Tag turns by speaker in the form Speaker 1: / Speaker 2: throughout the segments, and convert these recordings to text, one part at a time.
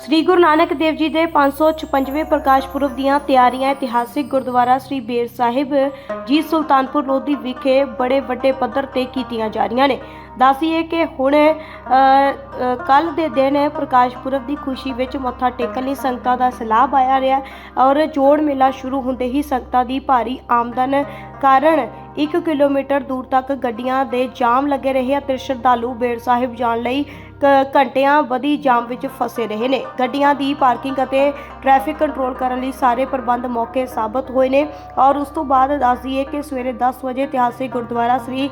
Speaker 1: ਸ੍ਰੀ ਗੁਰੂ ਨਾਨਕ ਦੇਵ ਜੀ ਦੇ 556ਵੇਂ ਪ੍ਰਕਾਸ਼ ਪੁਰਬ ਦੀਆਂ ਤਿਆਰੀਆਂ ਇਤਿਹਾਸਿਕ ਗੁਰਦੁਆਰਾ ਸ੍ਰੀ ਬੇਰ ਸਾਹਿਬ, ਜੀ ਸੁਲਤਾਨਪੁਰ ਲੋਧੀ ਵਿਖੇ ਬੜੇ ਵੱਡੇ ਪੱਧਰ ਤੇ ਕੀਤੀਆਂ ਜਾ ਰਹੀਆਂ ਨੇ। ਦੱਸੀਏ ਕਿ ਹੁਣ ਕੱਲ ਦੇ ਦਿਨ ਪ੍ਰਕਾਸ਼ ਪੁਰਬ ਦੀ ਖੁਸ਼ੀ ਵਿੱਚ ਮੱਥਾ ਟੇਕਣ ਲਈ ਸੰਗਤਾਂ ਦਾ ਸਲਾਹ ਆਇਆ ਰਿਹਾ ਔਰ ਜੋੜ ਮੇਲਾ ਸ਼ੁਰੂ ਹੁੰਦੇ ਹੀ ਸੰਗਤਾਂ ਦੀ ਭਾਰੀ ਆਮਦਨ ਕਾਰਨ 1 ਕਿਲੋਮੀਟਰ ਦੂਰ ਤੱਕ ਗੱਡੀਆਂ ਦੇ ਜਾਮ ਲੱਗੇ ਰਹੇ ਅਤੇ ਸ਼ਰਧਾਲੂ ਬੇਰ ਸਾਹਿਬ ਜਾਣ ਲਈ ਘੰਟਿਆਂ ਵਧੀ ਜਾਮ ਵਿੱਚ ਫਸੇ ਰਹੇ ਨੇ। ਗੱਡੀਆਂ ਦੀ ਪਾਰਕਿੰਗ ਅਤੇ ਟ੍ਰੈਫਿਕ ਕੰਟਰੋਲ ਕਰਨ ਲਈ ਸਾਰੇ ਪ੍ਰਬੰਧ ਮੌਕੇ ਸਾਬਤ ਹੋਏ ਨੇ ਔਰ ਉਸ ਤੋਂ ਬਾਅਦ ਦੱਸ ਦਈਏ ਕਿ ਸਵੇਰੇ 10 ਵਜੇ ਇਤਿਹਾਸਿਕ ਗੁਰਦੁਆਰਾ ਸ੍ਰੀ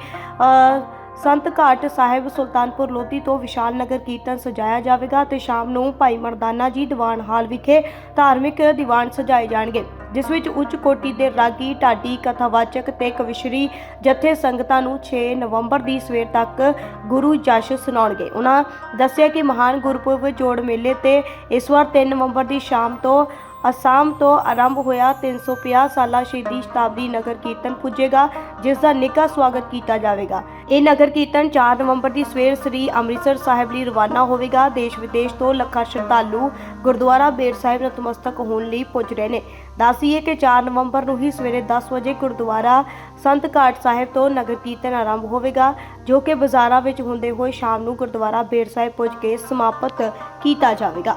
Speaker 1: ਸੰਤ ਘਾਟ ਸਾਹਿਬ ਸੁਲਤਾਨਪੁਰ ਲੋਧੀ ਤੋਂ ਵਿਸ਼ਾਲ ਨਗਰ ਕੀਰਤਨ ਸਜਾਇਆ ਜਾਵੇਗਾ ਤੇ ਸ਼ਾਮ ਨੂੰ ਭਾਈ ਮਰਦਾਨਾ ਜੀ ਦੀਵਾਨ ਹਾਲ ਵਿਖੇ ਧਾਰਮਿਕ ਦੀਵਾਨ ਸਜਾਏ ਜਾਣਗੇ। ਜਿਸ ਵਿੱਚ ਉੱਚ ਕੋਟੀ ਦੇ ਰਾਗੀ, ਢਾਡੀ, ਕਥਾਵਾਚਕ ਤੇ ਕਵਿਸ਼ਰੀ ਜਥੇ ਸੰਗਤਾਂ ਨੂੰ 6 ਨਵੰਬਰ ਦੀ ਸਵੇਰ ਤੱਕ ਗੁਰੂ ਜਸ਼ ਸੁਣਾਉਣਗੇ। ਉਹਨਾਂ ਦੱਸਿਆ ਕਿ ਮਹਾਨ ਗੁਰਪੁਰਬ ਜੋੜ ਮੇਲੇ ਤੇ ਇਸ ਵਾਰ 3 ਨਵੰਬਰ ਦੀ ਸ਼ਾਮ ਤੋਂ ਅਸਾਮ ਤੋਂ ਆਰੰਭ ਹੋਇਆ 350 ਸਾਲਾ ਸ਼ਹੀਦੀ ਸ਼ਤਾਬਦੀ ਨਗਰ ਕੀਰਤਨ ਪੁੱਜੇਗਾ ਜਿਸ ਦਾ ਨਿੱਘਾ ਸਵਾਗਤ ਕੀਤਾ ਜਾਵੇਗਾ। ਇਹ ਨਗਰ ਕੀਰਤਨ 4 ਨਵੰਬਰ ਦੀ ਸਵੇਰ ਸ੍ਰੀ ਅੰਮ੍ਰਿਤਸਰ ਸਾਹਿਬ ਲਈ ਰਵਾਨਾ ਹੋਵੇਗਾ। ਦੇਸ਼ ਵਿਦੇਸ਼ ਤੋਂ ਲੱਖਾਂ ਸ਼ਰਧਾਲੂ ਗੁਰਦੁਆਰਾ ਬੇਰ ਸਾਹਿਬ ਨਤਮਸਤਕ ਹੋਣ ਲਈ ਪੁੱਜ ਰਹੇ ਨੇ। ਦੱਸੀਏ ਕਿ 4 ਨਵੰਬਰ ਨੂੰ ਹੀ ਸਵੇਰੇ 10 ਵਜੇ ਗੁਰਦੁਆਰਾ ਸੰਤ ਘਾਟ ਸਾਹਿਬ ਤੋਂ ਨਗਰ ਕੀਰਤਨ ਆਰੰਭ ਹੋਵੇਗਾ, ਜੋ ਕਿ ਬਾਜ਼ਾਰਾਂ ਵਿੱਚ ਹੁੰਦੇ ਹੋਏ ਸ਼ਾਮ ਨੂੰ ਗੁਰਦੁਆਰਾ ਬੇਰ ਸਾਹਿਬ ਪੁੱਜ ਕੇ ਸਮਾਪਤ ਕੀਤਾ ਜਾਵੇਗਾ।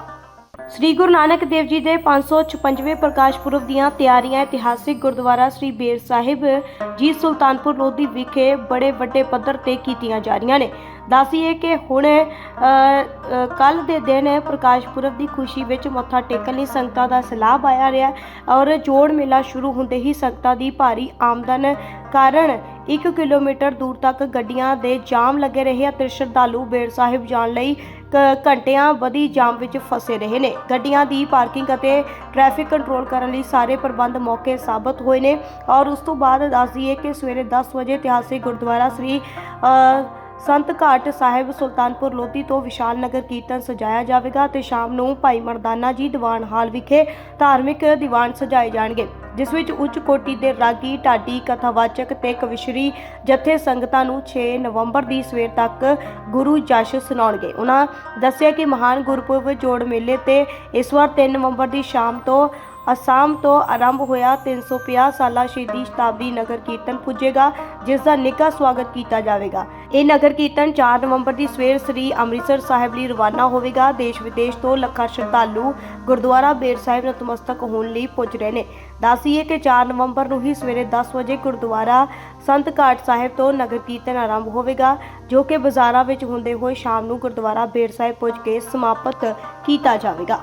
Speaker 1: ਸ੍ਰੀ ਗੁਰੂ ਨਾਨਕ ਦੇਵ ਜੀ ਦੇ 556ਵੇਂ ਪ੍ਰਕਾਸ਼ ਪੁਰਬ ਦੀਆਂ ਤਿਆਰੀਆਂ ਇਤਿਹਾਸਿਕ ਗੁਰਦੁਆਰਾ ਸ੍ਰੀ ਬੇਰ ਸਾਹਿਬ, ਜੀ ਸੁਲਤਾਨਪੁਰ ਲੋਧੀ ਵਿਖੇ ਬੜੇ ਵੱਡੇ ਪੱਧਰ ਤੇ ਕੀਤੀਆਂ ਜਾ ਰਹੀਆਂ ਨੇ। ਦੱਸੀਏ ਕਿ ਹੁਣ ਕੱਲ ਦੇ ਦਿਨ ਪ੍ਰਕਾਸ਼ ਪੁਰਬ ਦੀ ਖੁਸ਼ੀ ਵਿੱਚ ਮੱਥਾ ਟੇਕਣ ਲਈ ਸੰਗਤਾਂ ਦਾ ਸਲਾਹ ਆਇਆ ਰਿਹਾ ਔਰ ਜੋੜ ਮੇਲਾ ਸ਼ੁਰੂ ਹੁੰਦੇ ਹੀ ਸੰਗਤਾਂ ਦੀ ਭਾਰੀ ਆਮਦਨ ਕਾਰਨ 1 ਕਿਲੋਮੀਟਰ ਦੂਰ ਤੱਕ ਗੱਡੀਆਂ ਦੇ ਜਾਮ ਲੱਗੇ ਰਹੇ ਅਤੇ ਸ਼ਰਧਾਲੂ ਬੇੜ ਸਾਹਿਬ ਜਾਣ ਲਈ ਕ- ਘੰਟਿਆਂ ਵਧੀ ਜਾਮ ਵਿੱਚ ਫਸੇ ਰਹੇ ਨੇ। ਗੱਡੀਆਂ ਦੀ ਪਾਰਕਿੰਗ ਅਤੇ ਟ੍ਰੈਫਿਕ ਕੰਟਰੋਲ ਕਰਨ ਲਈ ਸਾਰੇ ਪ੍ਰਬੰਧ ਮੌਕੇ ਸਾਬਤ ਹੋਏ ਨੇ ਔਰ ਉਸ ਤੋਂ ਬਾਅਦ ਦੱਸ ਦਈਏ ਕਿ ਸਵੇਰੇ 10 ਵਜੇ ਇਤਿਹਾਸਿਕ ਗੁਰਦੁਆਰਾ ਸ੍ਰੀ ਸੰਤ ਘਾਟ ਸਾਹਿਬ ਸੁਲਤਾਨਪੁਰ ਲੋਧੀ ਤੋਂ ਵਿਸ਼ਾਲ ਨਗਰ ਕੀਰਤਨ ਸਜਾਇਆ ਜਾਵੇਗਾ ਤੇ ਸ਼ਾਮ ਨੂੰ ਭਾਈ ਮਰਦਾਨਾ ਜੀ ਦੀਵਾਨ ਹਾਲ ਵਿਖੇ ਧਾਰਮਿਕ ਦੀਵਾਨ ਸਜਾਏ ਜਾਣਗੇ, ਜਿਸ ਵਿੱਚ ਉੱਚ ਕੋਟੀ ਦੇ ਰਾਗੀ, ਢਾਡੀ, ਕਥਾਵਾਚਕ ਤੇ ਕਵਿਸ਼ਰੀ ਜਥੇ ਸੰਗਤਾਂ ਨੂੰ 6 ਨਵੰਬਰ ਦੀ ਸਵੇਰ ਤੱਕ ਗੁਰੂ ਜਸ਼ ਸੁਣਾਉਣਗੇ। ਉਹਨਾਂ ਦੱਸਿਆ ਕਿ ਮਹਾਨ ਗੁਰਪੁਰਬ ਜੋੜ ਮੇਲੇ ਤੇ ਇਸ ਵਾਰ 3 ਨਵੰਬਰ ਦੀ ਸ਼ਾਮ ਤੋਂ ਅਸਾਮ ਤੋਂ ਆਰੰਭ ਹੋਇਆ 350 ਸਾਲਾ ਸ਼ਹੀਦੀ ਸ਼ਤਾਬਦੀ ਨਗਰ ਕੀਰਤਨ ਪੁੱਜੇਗਾ ਜਿਸ ਦਾ ਨਿੱਘਾ ਸਵਾਗਤ ਕੀਤਾ ਜਾਵੇਗਾ। ਇਹ ਨਗਰ ਕੀਰਤਨ 4 ਨਵੰਬਰ ਦੀ ਸਵੇਰ ਸ੍ਰੀ ਅੰਮ੍ਰਿਤਸਰ ਸਾਹਿਬ ਲਈ ਰਵਾਨਾ ਹੋਵੇਗਾ। ਦੇਸ਼ ਵਿਦੇਸ਼ ਤੋਂ ਲੱਖਾਂ ਸ਼ਰਧਾਲੂ ਗੁਰਦੁਆਰਾ ਬੇਰ ਸਾਹਿਬ ਨਤਮਸਤਕ ਹੋਣ ਲਈ ਪੁੱਜ ਰਹੇ ਨੇ। ਦੱਸੀਏ ਕਿ 4 ਨਵੰਬਰ ਨੂੰ ਹੀ ਸਵੇਰੇ 10 ਵਜੇ ਗੁਰਦੁਆਰਾ ਸੰਤ ਘਾਟ ਸਾਹਿਬ ਤੋਂ ਨਗਰ ਕੀਰਤਨ ਆਰੰਭ ਹੋਵੇਗਾ, ਜੋ ਕਿ ਬਾਜ਼ਾਰਾਂ ਵਿੱਚ ਹੁੰਦੇ ਹੋਏ ਸ਼ਾਮ ਨੂੰ ਗੁਰਦੁਆਰਾ ਬੇਰ ਸਾਹਿਬ ਪੁੱਜ ਕੇ ਸਮਾਪਤ ਕੀਤਾ ਜਾਵੇਗਾ।